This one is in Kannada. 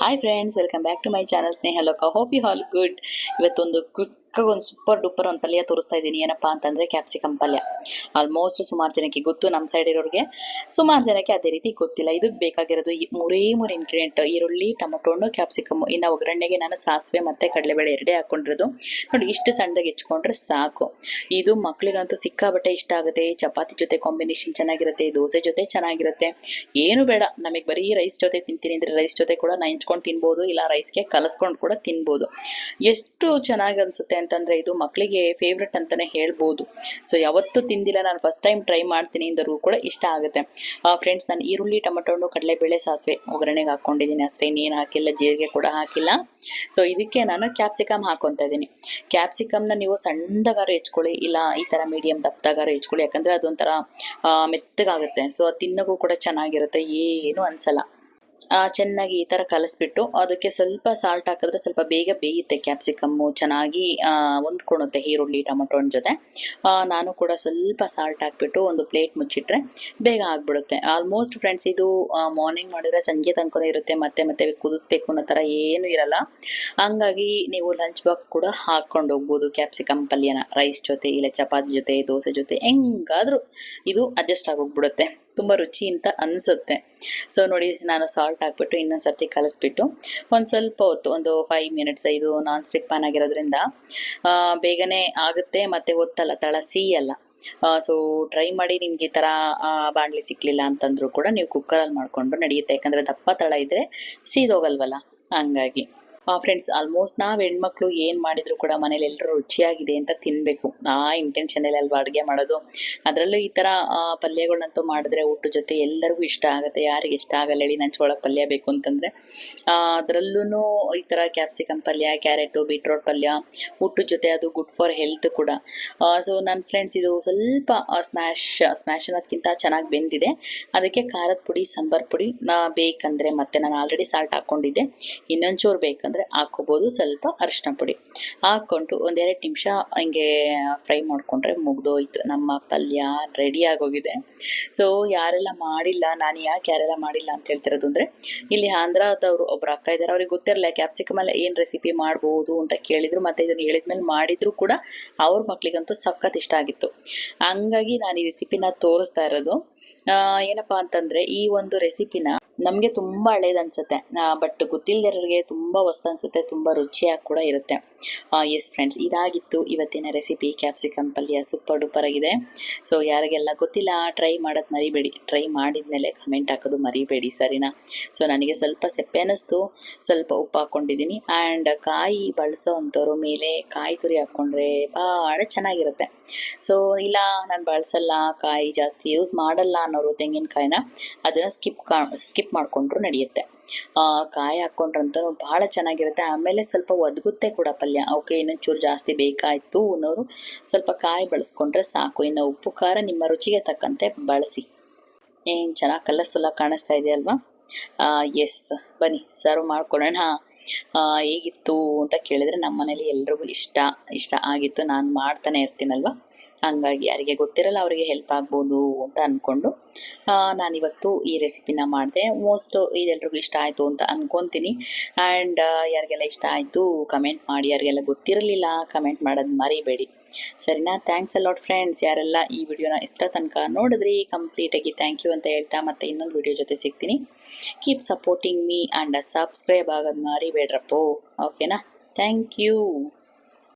Hi friends welcome back to my channel Snehaloka hope you all good ಇವತ್ತೊಂದು ಕ್ವಿಕ್ ಒಂದು ಸೂಪರ್ ಡೂಪರ್ ಒಂದು ಪಲ್ಯ ತೋರಿಸ್ತಾ ಇದ್ದೀನಿ. ಏನಪ್ಪಾ ಅಂತಂದರೆ ಕ್ಯಾಪ್ಸಿಕಮ್ ಪಲ್ಯ. ಆಲ್ಮೋಸ್ಟ್ ಸುಮಾರು ಜನಕ್ಕೆ ಗೊತ್ತು ನಮ್ಮ ಸೈಡ್ ಇರೋರಿಗೆ ಸುಮಾರು ಜನಕ್ಕೆ ಅದೇ ರೀತಿ ಗೊತ್ತಿಲ್ಲ. ಇದಕ್ಕೆ ಬೇಕಾಗಿರೋದು ಈ ಮೂರೇ ಮೂರು ಇಂಗ್ರೀಡಿಯೆಂಟ್ ಈರುಳ್ಳಿ, ಟೊಮೊಟೊ ಹಣ್ಣು ಕ್ಯಾಪ್ಸಿಕಮ್ ಇನ್ನು ಒಗ್ಗರಣೆಗೆ ನಾನು ಸಾಸಿವೆ ಮತ್ತೆ ಕಡಲೆಬೇಳೆ ಎರಡೇ ಹಾಕೊಂಡಿರೋದು. ನೋಡಿ, ಇಷ್ಟು ಸಣ್ಣದಾಗಿ ಹೆಚ್ಕೊಂಡ್ರೆ ಸಾಕು. ಇದು ಮಕ್ಕಳಿಗಂತೂ ಸಿಕ್ಕಾಬಟ್ಟೆ ಇಷ್ಟ ಆಗುತ್ತೆ. ಚಪಾತಿ ಜೊತೆ ಕಾಂಬಿನೇಷನ್ ಚೆನ್ನಾಗಿರುತ್ತೆ, ದೋಸೆ ಜೊತೆ ಚೆನ್ನಾಗಿರುತ್ತೆ. ಏನು ಬೇಡ, ನಮಗೆ ಬರೀ ರೈಸ್ ಜೊತೆ ತಿಂತೀನಿ ಅಂದರೆ ರೈಸ್ ಜೊತೆ ಕೂಡ ನಾನು ಹೆಂಚ್ಕೊಂಡು ತಿನ್ಬೋದು, ಇಲ್ಲ ರೈಸ್ಗೆ ಕಲಸ್ಕೊಂಡು ಕೂಡ ತಿನ್ಬೋದು. ಎಷ್ಟು ಚೆನ್ನಾಗಿ ಅನಿಸುತ್ತೆ ಅಂತಂದರೆ ಇದು ಮಕ್ಕಳಿಗೆ ಫೇವ್ರೆಟ್ ಅಂತಲೇ ಹೇಳ್ಬೋದು. ಸೊ ಯಾವತ್ತೂ ತಿಂದಿಲ್ಲ, ನಾನು ಫಸ್ಟ್ ಟೈಮ್ ಟ್ರೈ ಮಾಡ್ತೀನಿ ಅಂದರೂ ಕೂಡ ಇಷ್ಟ ಆಗುತ್ತೆ. ಫ್ರೆಂಡ್ಸ್ ನಾನು ಈರುಳ್ಳಿ, ಟೊಮೆಟೊ ಹಣ್ಣು, ಕಡಲೆಬೇಳೆ, ಸಾಸಿವೆ ಒಗ್ಗರಣೆಗೆ ಹಾಕ್ಕೊಂಡಿದ್ದೀನಿ ಅಷ್ಟೇ. ಇನ್ನೇನು ಹಾಕಿಲ್ಲ, ಜೀರಿಗೆ ಕೂಡ ಹಾಕಿಲ್ಲ. ಸೊ ಇದಕ್ಕೆ ನಾನು ಕ್ಯಾಪ್ಸಿಕಮ್ ಹಾಕೊತಾ ಇದ್ದೀನಿ. ಕ್ಯಾಪ್ಸಿಕಮ್ನ ನೀವು ಸಣ್ಣದಾಗಾರು ಹೆಚ್ಕೊಳ್ಳಿ, ಇಲ್ಲ ಈ ಥರ ಮೀಡಿಯಮ್ ದಪ್ಪದಾಗಾರು ಹೆಚ್ಕೊಳ್ಳಿ. ಯಾಕಂದರೆ ಅದೊಂಥರ ಮೆತ್ತಗಾಗುತ್ತೆ. ಸೊ ಅದು ತಿನ್ನೋಕ್ಕೂ ಕೂಡ ಚೆನ್ನಾಗಿರುತ್ತೆ. ಏನು ಅನ್ಸಲ್ಲ. ಚೆನ್ನಾಗಿ ಈ ಥರ ಕಲಿಸ್ಬಿಟ್ಟು ಅದಕ್ಕೆ ಸ್ವಲ್ಪ ಸಾಲ್ಟ್ ಹಾಕಿದ್ರೆ ಸ್ವಲ್ಪ ಬೇಗ ಬೇಯುತ್ತೆ ಕ್ಯಾಪ್ಸಿಕಮ್ಮು ಚೆನ್ನಾಗಿ ಹೊಂದ್ಕೊಳುತ್ತೆ ಈರುಳ್ಳಿ, ಟೊಮೊಟೊ ಹಣ್ಣ್ ಜೊತೆ. ನಾನು ಕೂಡ ಸ್ವಲ್ಪ ಸಾಲ್ಟ್ ಹಾಕ್ಬಿಟ್ಟು ಒಂದು ಪ್ಲೇಟ್ ಮುಚ್ಚಿಟ್ರೆ ಬೇಗ ಆಗ್ಬಿಡುತ್ತೆ. ಆಲ್ಮೋಸ್ಟ್ ಫ್ರೆಂಡ್ಸ್ ಇದು ಮಾರ್ನಿಂಗ್ ಮಾಡಿದ್ರೆ ಸಂಜೆ ತನಕ ಇರುತ್ತೆ, ಮತ್ತೆ ಮತ್ತೆ ಕುದಿಸ್ಬೇಕು ಅನ್ನೋ ಥರ ಏನು ಇರಲ್ಲ. ಹಂಗಾಗಿ ನೀವು ಲಂಚ್ ಬಾಕ್ಸ್ ಕೂಡ ಹಾಕ್ಕೊಂಡು ಹೋಗ್ಬೋದು ಕ್ಯಾಪ್ಸಿಕಮ್ ಪಲ್ಯನ ರೈಸ್ ಜೊತೆ, ಇಲ್ಲ ಚಪಾತಿ ಜೊತೆ, ದೋಸೆ ಜೊತೆ, ಹೆಂಗಾದರೂ ಇದು ಅಡ್ಜಸ್ಟ್ ಆಗೋಗ್ಬಿಡುತ್ತೆ. ತುಂಬ ರುಚಿ ಅಂತ ಅನಿಸುತ್ತೆ. ಸೊ ನೋಡಿ, ನಾನು ಸಾಲ್ಟ್ ಹಾಕ್ಬಿಟ್ಟು ಇನ್ನೊಂದು ಸರ್ತಿ ಕಲಿಸ್ಬಿಟ್ಟು ಒಂದು ಸ್ವಲ್ಪ ಹೊತ್ತು, ಒಂದು ಫೈವ್ ಮಿನಿಟ್ಸ್ ಇದು ನಾನ್ ಸ್ಟಿಕ್ ಪ್ಯಾನ್ ಆಗಿರೋದ್ರಿಂದ ಬೇಗನೆ ಆಗುತ್ತೆ ಮತ್ತು ಒತ್ತಲ್ಲ ತಳ ಸಿಹಿಯಲ್ಲ ಸೊ ಟ್ರೈ ಮಾಡಿ ನಿಮ್ಗೆ ಈ ಥರ ಬಾಣಲಿ ಸಿಕ್ಕಲಿಲ್ಲ ಅಂತಂದ್ರೂ ಕೂಡ ನೀವು ಕುಕ್ಕರಲ್ಲಿ ಮಾಡಿಕೊಂಡು ನಡೆಯುತ್ತೆ. ಯಾಕಂದರೆ ದಪ್ಪ ತಳ ಇದ್ದರೆ ಸೀದೋಗಲ್ವಲ್ಲ? ಹಂಗಾಗಿ. ಫ್ರೆಂಡ್ಸ್ ಆಲ್ಮೋಸ್ಟ್ ನಾವು ಹೆಣ್ಮಕ್ಳು ಏನು ಮಾಡಿದ್ರು ಕೂಡ ಮನೇಲಿ ಎಲ್ಲರೂ ರುಚಿಯಾಗಿದೆ ಅಂತ ತಿನ್ನಬೇಕು ಆ ಇಂಟೆನ್ಷನಲ್ಲಿ ಅಲ್ವಾ ಅಡುಗೆ ಮಾಡೋದು? ಅದರಲ್ಲೂ ಈ ಥರ ಪಲ್ಯಗಳನ್ನಂತೂ ಮಾಡಿದ್ರೆ ಊಟ ಜೊತೆ ಎಲ್ಲರಿಗೂ ಇಷ್ಟ ಆಗುತ್ತೆ. ಯಾರಿಗೆ ಇಷ್ಟ ಆಗಲ್ಲ ಹೇಳಿ ನಂಚ್ಕೊಳಕ್ಕೆ ಪಲ್ಯ ಬೇಕು ಅಂತಂದರೆ ಅದರಲ್ಲೂ ಈ ಥರ ಕ್ಯಾಪ್ಸಿಕಮ್ ಪಲ್ಯ ಕ್ಯಾರೆಟು ಬೀಟ್ರೋಟ್ ಪಲ್ಯ, ಊಟದ ಜೊತೆ ಅದು ಗುಡ್ ಫಾರ್ ಹೆಲ್ತ್ ಕೂಡ. ಸೊ ನನ್ನ ಫ್ರೆಂಡ್ಸ್ ಇದು ಸ್ವಲ್ಪ ಸ್ಮ್ಯಾಶ್ ಸ್ಮ್ಯಾಶ್ ಅನ್ನೋದಕ್ಕಿಂತ ಚೆನ್ನಾಗಿ ಬೆಂದಿದೆ. ಅದಕ್ಕೆ ಖಾರದ ಪುಡಿ, ಸಾಂಬಾರ್ ಪುಡಿ ಬೇಕಂದರೆ ಮತ್ತೆ ನಾನು ಆಲ್ರೆಡಿ ಸಾಲ್ಟ್ ಹಾಕ್ಕೊಂಡಿದ್ದೆ ಇನ್ನೊಂಚೂರು ಬೇಕಂದರೆ ಹಾಕ್ಕೋಬೋದು ಸ್ವಲ್ಪ ಅರಿಶಿನ ಪುಡಿ. ಹಾಕ್ಕೊಂಡು ಒಂದೆರಡು ನಿಮಿಷ ಹಿಂಗೆ ಫ್ರೈ ಮಾಡಿಕೊಂಡ್ರೆ ಮುಗ್ದೋಯ್ತು. ನಮ್ಮ ಪಲ್ಯ ರೆಡಿ ಆಗೋಗಿದೆ. ಸೊ ಯಾರೆಲ್ಲ ಮಾಡಿಲ್ಲ, ನಾನು ಯಾಕೆ ಯಾರೆಲ್ಲ ಮಾಡಿಲ್ಲ ಅಂತ ಹೇಳ್ತಿರೋದು ಅಂದರೆ, ಇಲ್ಲಿ ಆಂಧ್ರದವರು, ಒಬ್ರು ಅಕ್ಕ ಇದ್ದಾರೆ ಅವ್ರಿಗೆ ಗೊತ್ತಿರಲ್ಲ ಕ್ಯಾಪ್ಸಿಕಮಲ್ಲಿ ಏನು ರೆಸಿಪಿ ಮಾಡ್ಬೋದು ಅಂತ ಕೇಳಿದ್ರು, ಮತ್ತು ಇದನ್ನು ಹೇಳಿದ್ಮೇಲೆ ಮಾಡಿದ್ರು ಕೂಡ ಅವ್ರ ಮಕ್ಳಿಗಂತೂ ಸಖತ್ ಇಷ್ಟ ಆಗಿತ್ತು. ಹಂಗಾಗಿ ನಾನು ಈ ರೆಸಿಪಿನ ತೋರಿಸ್ತಾ ಇರೋದು. ಏನಪ್ಪಾ ಅಂತಂದರೆ, ಈ ಒಂದು ರೆಸಿಪಿನ ನಮಗೆ ತುಂಬ ಹಳೇದು ಅನ್ಸುತ್ತೆ. ಬಟ್ ಗೊತ್ತಿಲ್ಲದವ್ರಿಗೆ ತುಂಬ ಹೊಸ್ತು ಅನ್ಸುತ್ತೆ, ತುಂಬ ರುಚಿಯಾಗಿ ಕೂಡ ಇರುತ್ತೆ. ಎಸ್ ಫ್ರೆಂಡ್ಸ್ ಇದಾಗಿತ್ತು ಇವತ್ತಿನ ರೆಸಿಪಿ ಕ್ಯಾಪ್ಸಿಕಮ್ ಪಲ್ಯ. ಸೂಪರ್ ಡೂಪರ್ ಆಗಿದೆ. ಸೊ ಯಾರಿಗೆಲ್ಲ ಗೊತ್ತಿಲ್ಲ ಟ್ರೈ ಮಾಡೋದು ಮರಿಬೇಡಿ. ಟ್ರೈ ಮಾಡಿದ್ಮೇಲೆ ಕಮೆಂಟ್ ಹಾಕೋದು ಮರಿಬೇಡಿ, ಸರಿನಾ? ಸೊ ನನಗೆ ಸ್ವಲ್ಪ ಸೆಪ್ಪೆ ಅನ್ನಿಸ್ತು. ಸ್ವಲ್ಪ ಉಪ್ಪು ಹಾಕ್ಕೊಂಡಿದ್ದೀನಿ ಆ್ಯಂಡ್ ಕಾಯಿ ಬಳಸೋ ಅಂಥವ್ರು ಮೇಲೆ ಕಾಯಿ ತುರಿ ಹಾಕ್ಕೊಂಡ್ರೆ ಭಾಳ ಚೆನ್ನಾಗಿರುತ್ತೆ. ಸೊ ಇಲ್ಲ, ನಾನು ಬಳಸಲ್ಲ, ಕಾಯಿ ಜಾಸ್ತಿ ಯೂಸ್ ಮಾಡಲ್ಲ ಅನ್ನೋರು ತೆಂಗಿನಕಾಯಿನ, ಅದನ್ನು ಸ್ಕಿಪ್ ಕಾ ಸ್ಕಿಪ್ ಮಾಡಿಕೊಂಡ್ರು ನಡೆಯುತ್ತೆ. ಕಾಯಿ ಹಾಕ್ಕೊಂಡ್ರಂತೂ ಭಾಳ ಚೆನ್ನಾಗಿರುತ್ತೆ. ಆಮೇಲೆ ಸ್ವಲ್ಪ ಒದಗುತ್ತೆ ಕೂಡ ಪಲ್ಯ. ಓಕೆ ಇನ್ನೊಂದು ಚೂರು ಜಾಸ್ತಿ ಬೇಕಾಯಿತು ಅನ್ನೋರು ಸ್ವಲ್ಪ ಕಾಯಿ ಬಳಸ್ಕೊಂಡ್ರೆ ಸಾಕು. ಇನ್ನು ಉಪ್ಪು, ಖಾರ ನಿಮ್ಮ ರುಚಿಗೆ ತಕ್ಕಂತೆ ಬಳಸಿ. ಏನು ಚೆನ್ನಾಗಿ ಕಲರ್ಫುಲ್ಲಾಗಿ ಕಾಣಿಸ್ತಾ ಇದೆ ಅಲ್ವಾ ಎಸ್ ಬನ್ನಿ ಸರ್ವ್ ಮಾಡ್ಕೊಳ್ಳೋಣ. ಹೇಗಿತ್ತು ಅಂತ ಕೇಳಿದ್ರೆ ನಮ್ಮ ಮನೇಲಿ ಎಲ್ರಿಗೂ ಇಷ್ಟ ಇಷ್ಟ ಆಗಿತ್ತು. ನಾನು ಮಾಡ್ತಾನೆ ಇರ್ತೀನಲ್ವ? ಹಂಗಾಗಿ ಯಾರಿಗೆ ಗೊತ್ತಿರಲ್ಲ ಅವರಿಗೆ ಹೆಲ್ಪ್ ಆಗ್ಬೋದು ಅಂತ ಅಂದ್ಕೊಂಡು ನಾನಿವತ್ತು ಈ ರೆಸಿಪಿನ ಮಾಡಿದೆ. ಮೋಸ್ಟ್ ಇದೆಲ್ರಿಗೂ ಇಷ್ಟ ಆಯಿತು ಅಂತ ಅನ್ಕೊಂತೀನಿ. ಆ್ಯಂಡ್ ಯಾರಿಗೆಲ್ಲ ಇಷ್ಟ ಆಯಿತು ಕಮೆಂಟ್ ಮಾಡಿ. ಯಾರಿಗೆಲ್ಲ ಗೊತ್ತಿರಲಿಲ್ಲ ಕಮೆಂಟ್ ಮಾಡೋದು ಮರಿಬೇಡಿ. ಸರಿನಾ? ಥ್ಯಾಂಕ್ಸ್ ಅಲಾಟ್ ಫ್ರೆಂಡ್ಸ್ ಯಾರೆಲ್ಲ ಈ ವಿಡಿಯೋನ ಇಷ್ಟ ತನಕ ನೋಡಿದ್ರಿ ಕಂಪ್ಲೀಟಾಗಿ ಥ್ಯಾಂಕ್ ಯು ಅಂತ ಹೇಳ್ತಾ ಮತ್ತೆ ಇನ್ನೊಂದು ವಿಡಿಯೋ ಜೊತೆ ಸಿಗ್ತೀನಿ. Keep supporting me and subscribe ಆಗೋದು ಮರಿಬೇಡ್ರಪ್ಪೋ ಓಕೆನಾ ಥ್ಯಾಂಕ್ ಯು